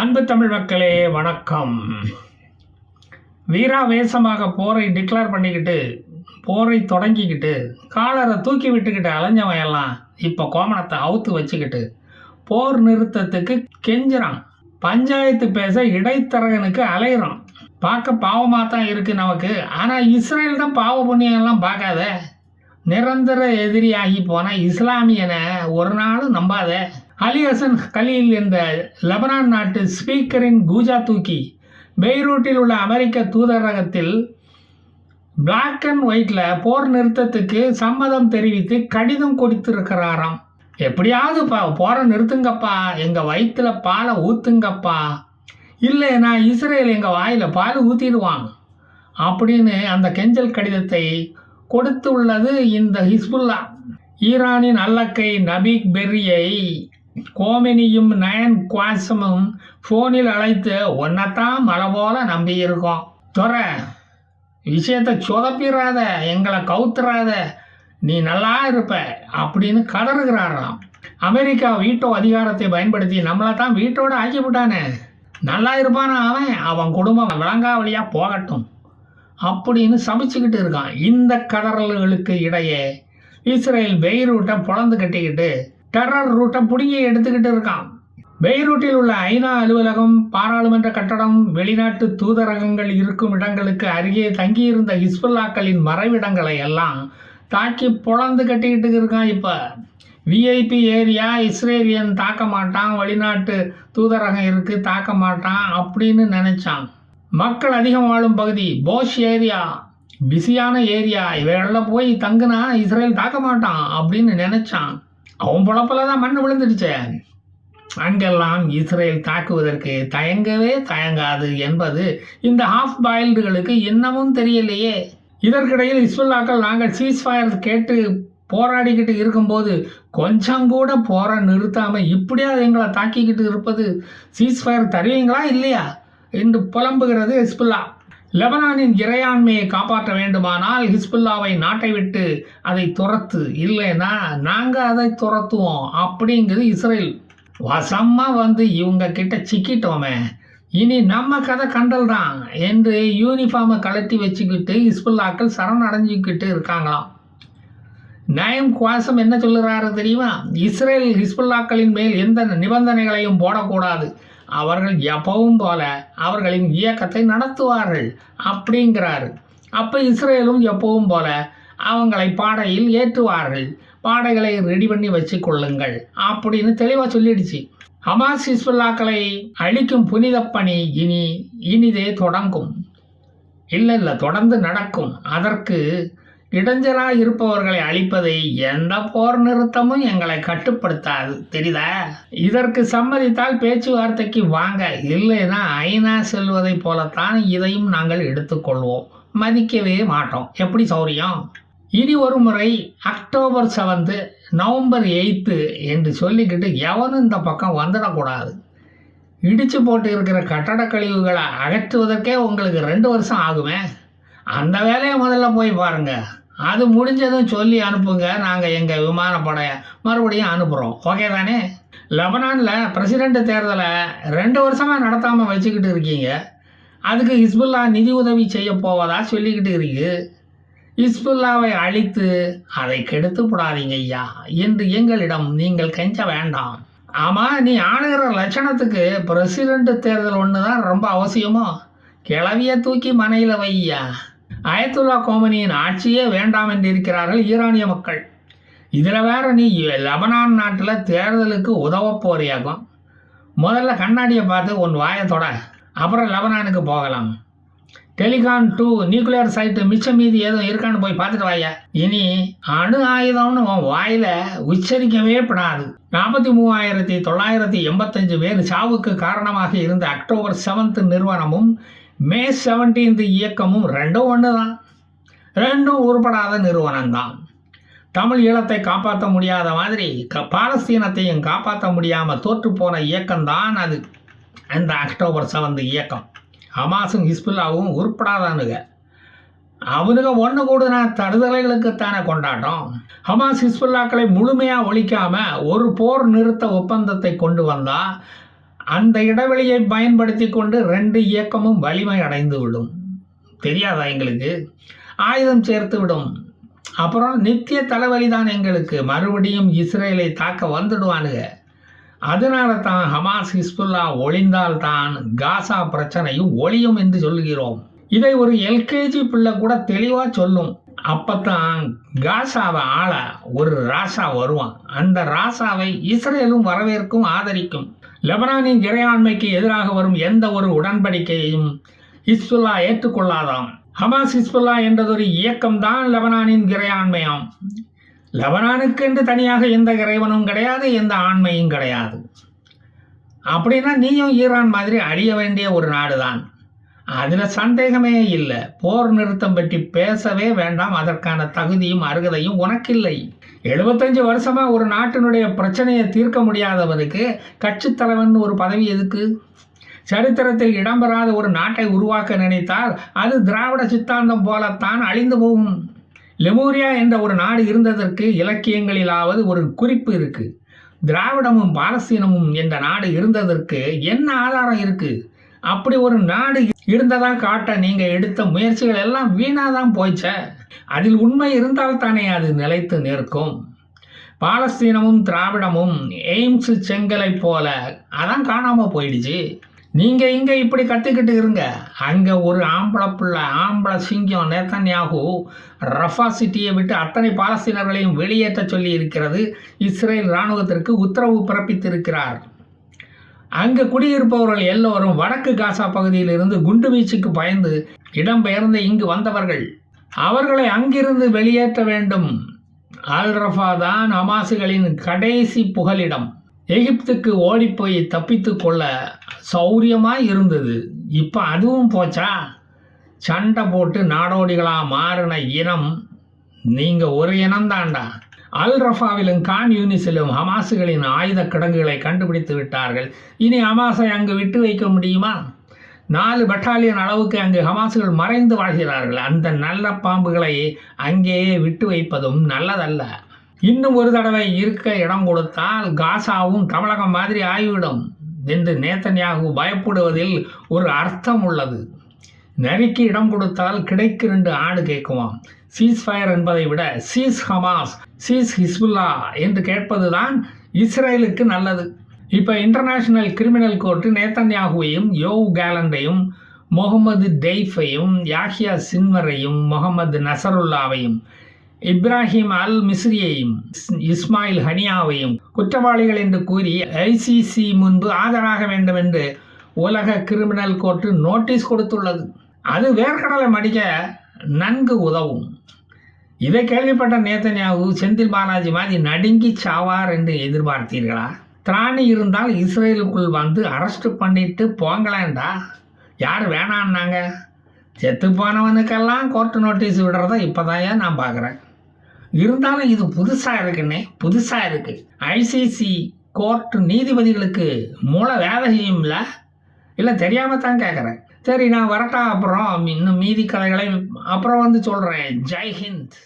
அன்பு தமிழ் மக்களே வணக்கம். வீராவேசமாக போரை டிக்ளேர் பண்ணிக்கிட்டு போரை தொடங்கிக்கிட்டு காலரை தூக்கி விட்டுக்கிட்டு அலைஞ்சவன் எல்லாம் இப்போ கோமணத்தை அவுத்து வச்சுக்கிட்டு போர் நிறுத்தத்துக்கு கெஞ்சிறான். பஞ்சாயத்து பேச இடைத்தரகனுக்கு அலையிறான். பார்க்க பாவமாக தான் இருக்குது நமக்கு. ஆனால் இஸ்ரேல் தான் பாவ புண்ணியம்லாம் பார்க்காத. நிரந்தர எதிரியாகி போன இஸ்லாமியனை ஒரு நாளும் நம்பாத. அலி ஹசன் கலீல் இந்த லெபனான் நாட்டு ஸ்பீக்கரின் கூஜா தூக்கி பெய்ரூட்டில் உள்ள அமெரிக்க தூதரகத்தில் பிளாக் அண்ட் ஒயிட்டில் போர் நிறுத்தத்துக்கு சம்மதம் தெரிவித்து கடிதம் கொடுத்திருக்கிறாராம். எப்படியாவது பா போரை நிறுத்துங்கப்பா எங்கள் வயிற்றில் பாலை ஊற்றுங்கப்பா இல்லைன்னா இஸ்ரேல் எங்கள் வாயில் பால் ஊற்றிடுவாங்க அப்படின்னு அந்த கெஞ்சல் கடிதத்தை கொடுத்து உள்ளது இந்த ஹிஸ்புல்லா. ஈரானின் அல்லக்கை நபீக் பெர்ரியை கோமினியும் நயன் குவாசமும் ஃபோனில் அழைத்து ஒன்னத்தான் மலை போல நம்பியிருக்கோம். துறை விஷயத்தை சொதப்பிடாத எங்களை கவுத்துறாத நீ நல்லா இருப்ப அப்படின்னு கதறுகிறாராம். அமெரிக்கா வீட்டோ அதிகாரத்தை பயன்படுத்தி நம்மளை தான் வீட்டோட ஆக்கிவிட்டானே. நல்லா இருப்பானா அவன்? அவன் குடும்பம் விளங்காவளியாக போகட்டும். அப்படின்னு சமைச்சுக்கிட்டு இருக்கான். இந்த கடறல்களுக்கு இடையே இஸ்ரேல் பெய்ரூட்டை பொழந்து கட்டிக்கிட்டு டெரர் ரூட்டை பிடுங்கி எடுத்துக்கிட்டு இருக்கான் பெய்ரூட்டில் உள்ள ஐநா அலுவலகம் பாராளுமன்ற கட்டடம் வெளிநாட்டு தூதரகங்கள் இருக்கும் இடங்களுக்கு அருகே தங்கியிருந்த ஹிஸ்புல்லாக்களின் மறைவிடங்களை எல்லாம் தாக்கி பொழந்து கட்டிக்கிட்டு இருக்கான் இப்போ. விஐபி ஏரியா இஸ்ரேலியன் தாக்க மாட்டான் வெளிநாட்டு தூதரகம் இருக்குது தாக்க மாட்டான் அப்படின்னு நினச்சான். மக்கள் அதிகம் வாழும் பகுதி போஷ் ஏரியா. பிஸியான ஏரியா இவைகளில் போய் தங்குனா இஸ்ரேல் தாக்க மாட்டான் அப்படின்னு நினச்சான். அவன் பொழப்பில் தான் மண் விழுந்துடுச்சே. அங்கெல்லாம் இஸ்ரேல் தாக்குவதற்கு தயங்கவே தயங்காது என்பது இந்த ஹாஃப் பாயில்டுகளுக்கு இன்னமும் தெரியலையே. இதற்கிடையில் இஸ்புல்லாக்கள் நாங்கள் சீஸ்ஃபயர் கேட்டு போராடிக்கிட்டு இருக்கும்போது கொஞ்சம் கூட போற நிறுத்தாமல் இப்படியாவது எங்களை தாக்கிக்கிட்டு இருப்பது. சீஸ்ஃபயர் தருவீங்களா இல்லையா? என்று புலம்புகிறது ஹிஸ்புல்லா. லெபனானின் இறையாண்மையை காப்பாற்ற வேண்டுமானால் ஹிஸ்புல்லாவை நாட்டை விட்டு அதை துரத்து. இல்லைன்னா நாங்கள் அதை துரத்துவோம். அப்படிங்கிறது இஸ்ரேல். வசமாக வந்து இவங்க கிட்ட சிக்கிட்டோமே. இனி நம்ம கதை கண்டல் தான் என்று யூனிஃபார்மை கழட்டி வச்சுக்கிட்டு ஹிஸ்புல்லாக்கள் சரணடைஞ்சிக்கிட்டு இருக்காங்களாம். நயம் குவாசம் என்ன சொல்லுறாரு தெரியுமா? இஸ்ரேல் ஹிஸ்புல்லாக்களின் மேல் எந்த நிபந்தனைகளையும் போடக்கூடாது. அவர்கள் எப்பவும் போல அவர்களின் இயக்கத்தை நடத்துவார்கள் அப்படிங்கிறாரு. அப்போ இஸ்ரேலும் எப்பவும் போல அவங்களை பாடையில் ஏற்றுவார்கள். பாடைகளை ரெடி பண்ணி வச்சு கொள்ளுங்கள் அப்படின்னு தெளிவாக சொல்லிடுச்சு. ஹமாஸ் ஹிஸ்புல்லாக்களை அழிக்கும் புனித பணி இனி இனிதே தொடங்கும். இல்லை இல்லை தொடர்ந்து நடக்கும். அதற்கு இடைஞ்சலாக இருப்பவர்களை அழிப்பதை எந்த போர் நிறுத்தமும் எங்களை கட்டுப்படுத்தாது. தெரியுதா? இதற்கு சம்மதித்தால் பேச்சுவார்த்தைக்கு வாங்க இல்லைன்னா ஐநா செல்வதைப் போலத்தான் இதையும் நாங்கள் எடுத்துக்கொள்வோம். மதிக்கவே மாட்டோம். எப்படி சௌரியம்? இனி ஒரு முறை அக்டோபர் செவன்த்து நவம்பர் எயித்து என்று சொல்லிக்கிட்டு எவனும் இந்த பக்கம் வந்துடக்கூடாது. இடித்து போட்டு இருக்கிற கட்டட கழிவுகளை அகற்றுவதற்கே உங்களுக்கு ரெண்டு வருஷம் ஆகுமே. அந்த வேலையை முதல்ல போய் பாருங்கள் அது முடிஞ்சதும் சொல்லி அனுப்புங்க. நாங்கள் எங்கள் விமானப்படையை மறுபடியும் அனுப்புகிறோம் ஓகே தானே? லெபனானில் பிரசிடெண்ட் தேர்தலை ரெண்டு வருஷமாக நடத்தாமல் வச்சுக்கிட்டு இருக்கீங்க. அதுக்கு ஹிஸ்புல்லா நிதி உதவி செய்ய போவதா சொல்லிக்கிட்டு இருக்கு. ஹிஸ்புல்லாவை அழித்து அதை கெடுத்து விடாதீங்க ஐயா. என்று எங்களிடம் நீங்கள் கெஞ்ச வேண்டாம். ஆமாம் நீ ஆணுகிற லட்சணத்துக்கு பிரசிடெண்ட் தேர்தல் ஒன்று தான் ரொம்ப அவசியமோ? கிளவிய தூக்கி மனையில் வையா அயத்துல்லா கோமனியின் ஆட்சியே வேண்டாம் என்று இருக்கிறார்கள் ஈரானிய மக்கள். இதில் வேற நீ லெபனான் நாட்டில் தேர்தலுக்கு உதவ போறியாகும் முதல்ல கண்ணாடியை பார்த்து உன் வாயை தொட அப்புறம் லெபனானுக்கு போகலாம். டெலிகான் டூ நியூக்ளியர் சைட்டு மிச்சம் மீதி எதுவும் இருக்கான்னு போய் பார்த்துட்டு வாயா. இனி அணு ஆயுதம்னு உன் வாயில உச்சரிக்கவே படாது. நாற்பத்தி மூவாயிரத்தி தொள்ளாயிரத்தி எண்பத்தஞ்சு பேர் சாவுக்கு காரணமாக இருந்த அக்டோபர் செவன்த் நிறுவனமும் மே செவன்டீன்த் இயக்கமும் ரெண்டும் ஒன்று தான் ரெண்டும் உருப்படாத நிறுவனம் தான் தமிழ் ஈழத்தை காப்பாற்ற முடியாத மாதிரி க பாலஸ்தீனத்தையும் காப்பாற்ற முடியாமல் தோற்று போன இயக்கம்தான் அது. அந்த அக்டோபர் செவன்த் இயக்கம். ஹமாஸும் ஹிஸ்புல்லாவும் உருப்படாதானுங்க அவனுங்க ஒன்று கூடுனா தடுதலைகளுக்குத்தானே கொண்டாட்டம். ஹமாஸ் ஹிஸ்புல்லாக்களை முழுமையாக ஒழிக்காமல் ஒரு போர் நிறுத்த ஒப்பந்தத்தை கொண்டு வந்தால் அந்த இடைவெளியை பயன்படுத்தி கொண்டு ரெண்டு இயக்கமும் வலிமை அடைந்து விடும். தெரியாதா எங்களுக்கு? ஆயுதம் சேர்த்து விடும். அப்புறம் நித்திய தலைவலி தான் எங்களுக்கு. மறுபடியும் இஸ்ரேலை தாக்க வந்துடுவானுங்க அதனால தான் ஹமாஸ் ஹிஸ்புல்லா ஒளிந்தால் தான் காசா பிரச்சனையும் ஒளியும் என்று சொல்கிறோம். இதை ஒரு எல்கேஜி பிள்ளை கூட தெளிவாக சொல்லும். அப்பத்தான் காசாவை ஆள ஒரு ராசா வருவான். அந்த ராசாவை இஸ்ரேலும் வரவேற்கும் ஆதரிக்கும். லெபனானின் இறையாண்மைக்கு எதிராக வரும் எந்த ஒரு உடன்படிக்கையையும் ஹிஸ்புல்லா ஏற்றுக்கொள்ளாதாம். ஹமாஸ் ஹிஸ்புல்லா என்றதொரு இயக்கம்தான் லெபனானின் இறையாண்மையாம். லெபனானுக்கு என்று தனியாக எந்த இறைவனும் கிடையாது எந்த ஆண்மையும் கிடையாது. அப்படின்னா நீயும் ஈரான் மாதிரி அழிய வேண்டிய ஒரு நாடு தான் அதில் சந்தேகமே இல்லை. போர் நிறுத்தம் பற்றி பேசவே வேண்டாம். அதற்கான தகுதியும் அருகதையும் உனக்கில்லை. எழுபத்தஞ்சு வருஷமாக ஒரு நாட்டினுடைய பிரச்சனையை தீர்க்க முடியாதவனுக்கு கட்சித் தலைவன் ஒரு பதவி எதுக்கு? சரித்திரத்தில் இடம்பெறாத ஒரு நாட்டை உருவாக்க நினைத்தால் அது திராவிட சித்தாந்தம் போலத்தான் அழிந்து போகும். லெமோரியா என்ற ஒரு நாடு இருந்ததற்கு இலக்கியங்களிலாவது ஒரு குறிப்பு இருக்குது திராவிடமும் பாலஸ்தீனமும் என்ற நாடு இருந்ததற்கு என்ன ஆதாரம் இருக்குது அப்படி ஒரு நாடு இருந்ததா காட்ட நீங்க எடுத்த முயற்சிகள் எல்லாம் வீணாதான் போய்ச்ச. அதில் உண்மை இருந்தால் தானே அது நிலைத்து நிற்கும். பாலஸ்தீனமும் திராவிடமும் எய்ம்ஸ் செங்கலை போல அதான் காணாம போயிடுச்சு. நீங்க இங்க இப்படி கத்திக்கிட்டு இருங்க. அங்க ஒரு ஆம்பளை பிள்ளை ஆம்பளை சிங்கம் நேத்தன்யாகு ரஃபா சிட்டியை விட்டு அத்தனை பாலஸ்தீனர்களையும் வெளியேற்ற சொல்லி இருக்கிறது இஸ்ரேல் இராணுவத்திற்கு உத்தரவு பிறப்பித்திருக்கிறார். அங்கு குடியிருப்பவர்கள் எல்லோரும் வடக்கு காசா பகுதியில் இருந்து குண்டு வீச்சுக்கு பயந்து இடம்பெயர்ந்து இங்கு வந்தவர்கள். அவர்களை அங்கிருந்து வெளியேற்ற வேண்டும். அல் ரஃபா தான் ஹமாசுகளின் கடைசி புகலிடம். எகிப்துக்கு ஓடிப்போய் தப்பித்து கொள்ள சௌரியமாக இருந்தது. இப்போ அதுவும் போச்சா? சண்டை போட்டு நாடோடிகளாக மாறின இனம் நீங்கள் ஒரு இனம்தான்டா அல் ரஃபாவிலும் கான் யூனிஸிலும் ஹமாசுகளின் ஆயுத கிடங்குகளை கண்டுபிடித்து விட்டார்கள். இனி ஹமாஸை அங்கு விட்டு வைக்க முடியுமா? நாலு பட்டாலியன் அளவுக்கு அங்கு ஹமாசுகள் மறைந்து வாழ்கிறார்கள். அந்த நல்ல பாம்புகளை அங்கேயே விட்டு வைப்பதும் நல்லதல்ல. இன்னும் ஒரு தடவை இருக்க இடம் கொடுத்தால் காசாவும் தமிழகம் மாதிரி ஆகிவிடும். என்று நேத்தன்யாகு பயப்படுவதில் ஒரு அர்த்தம் உள்ளது. நரிக்கு இடம் கொடுத்தால் கிடைக்கு ரெண்டு ஆடு கேட்குமாம். சீஸ் ஃபயர் என்பதை விட சீஸ் ஹமாஸ் சீஸ் ஹிஸ்புல்லா என்று கேட்பதுதான் இஸ்ரேலுக்கு நல்லது. இப்போ இன்டர்நேஷனல் கிரிமினல் கோர்ட்டு நேத்தன்யாகுவையும் யோவ் கேலண்டையும் முகமது டெய்ஃபையும் யாஹியா சின்வரையும் முகமது நசருல்லாவையும் இப்ராஹிம் அல் மிஸ்ரியையும் இஸ்மாயில் ஹனியாவையும் குற்றவாளிகள் என்று கூறி ஐசிசி முன்பு ஆஜராக வேண்டும் என்று உலக கிரிமினல் கோர்ட்டு நோட்டீஸ் கொடுத்துள்ளது. அது வேர்க்கடலை மடிக்க நன்கு உதவும். இதை கேள்விப்பட்ட நேத்தன்யாகு செந்தில் பாலாஜி மாதிரி நடுங்கி சாவார் என்று எதிர்பார்த்தீர்களா? திராணி இருந்தால் இஸ்ரேலுக்குள் வந்து அரெஸ்ட் பண்ணிட்டு போங்களேண்டா? யார் வேணான்னாங்க? செத்து போனவனுக்கெல்லாம் கோர்ட்டு நோட்டீஸ் விடுறத இப்போதான் நான் பார்க்குறேன். இருந்தாலும் இது புதுசாக இருக்குன்னே புதுசாக இருக்குது ஐசிசி கோர்ட் நீதிபதிகளுக்கு மூளை வேலை செய்யும்ல இல்லை தெரியாமல் தான் கேட்குறேன் சரி நான் வரட்டா அப்புறம் இன்னும் மீதி கதைகளை அப்புறம் வந்து சொல்கிறேன் ஜெய்ஹிந்த்